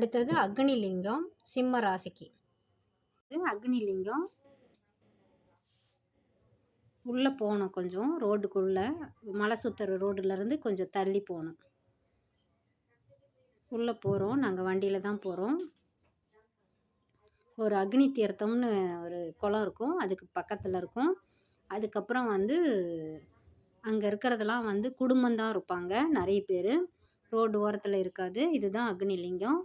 அடுத்தது அக்னிலிங்கம் சிம்ம ராசிக்கு இது அக்னிலிங்கம். உள்ளே போகணும் கொஞ்சம் ரோடுக்குள்ளே மலை சுற்றுற ரோடுலேருந்து கொஞ்சம் தள்ளி போகணும். உள்ளே போகிறோம் நாங்கள் வண்டியில் தான் போகிறோம் ஒரு அக்னி தீர்த்தம்னு ஒரு குளம் இருக்கும் அதுக்கு பக்கத்தில் இருக்கும். அதுக்கப்புறம் வந்து அங்கே இருக்கிறதெல்லாம் வந்து குடும்பம்தான் இருப்பாங்க நிறைய பேர். ரோடு ஓரத்தில் இருக்காது இதுதான் அக்னிலிங்கம்.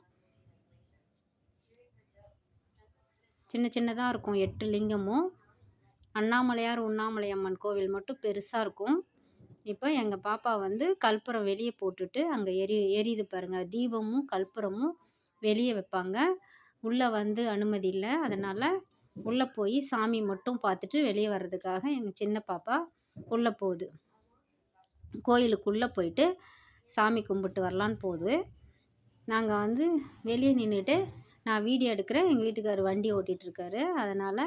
சின்ன சின்னதாக இருக்கும். எட்டு லிங்கமும் அண்ணாமலையார் உண்ணாமலை அம்மன் கோவில் மட்டும் பெருசாக இருக்கும். இப்போ எங்கள் பாப்பா வந்து கற்பூரம் வெளியே போட்டுட்டு அங்கே எரி எரியுது பாருங்கள் தீபமும் கற்பூரமும் வெளியே வைப்பாங்க. உள்ளே வந்து அனுமதி இல்லை. அதனால் உள்ளே போய் சாமி மட்டும் பார்த்துட்டு வெளியே வர்றதுக்காக எங்கள் சின்ன பாப்பா உள்ளே போகுது. கோயிலுக்குள்ளே போயிட்டு சாமி கும்பிட்டு வரலான்னு போகுது. நாங்கள் வந்து வெளியே நின்றுட்டு நான் வீடியோ எடுக்கிறேன். எங்கள் வீட்டுக்கார் வண்டி ஓட்டிகிட்ருக்காரு அதனால்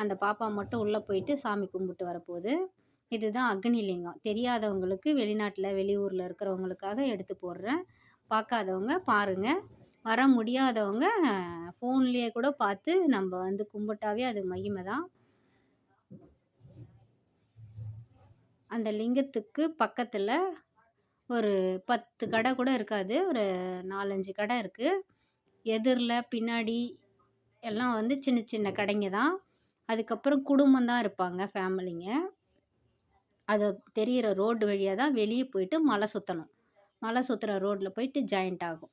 அந்த பாப்பா மட்டும் உள்ளே போயிட்டு சாமி கும்பிட்டு வரப்போகுது. இதுதான் அக்னிலிங்கம். தெரியாதவங்களுக்கு வெளிநாட்டில் வெளியூரில் இருக்கிறவங்களுக்காக எடுத்து போடுறேன். பார்க்காதவங்க பாருங்கள் வர முடியாதவங்க ஃபோன்லேயே கூட பார்த்து நம்ம வந்து கும்பிட்டாவே அது மகிமை தான். அந்த லிங்கத்துக்கு பக்கத்தில் ஒரு பத்து கடை கூட இருக்காது. ஒரு நாலஞ்சு கடை இருக்குது எதிரில் பின்னாடி எல்லாம் வந்து சின்ன சின்ன கடைங்க தான். அதுக்கப்புறம் குடும்பம் தான் இருப்பாங்க ஃபேமிலிங்க அது தெரிகிற ரோடு வழியாக தான் வெளியே போயிட்டு மலை சுற்றணும் மலை சுற்றுற ரோட்டில் போயிட்டு ஜாயிண்ட் ஆகும்.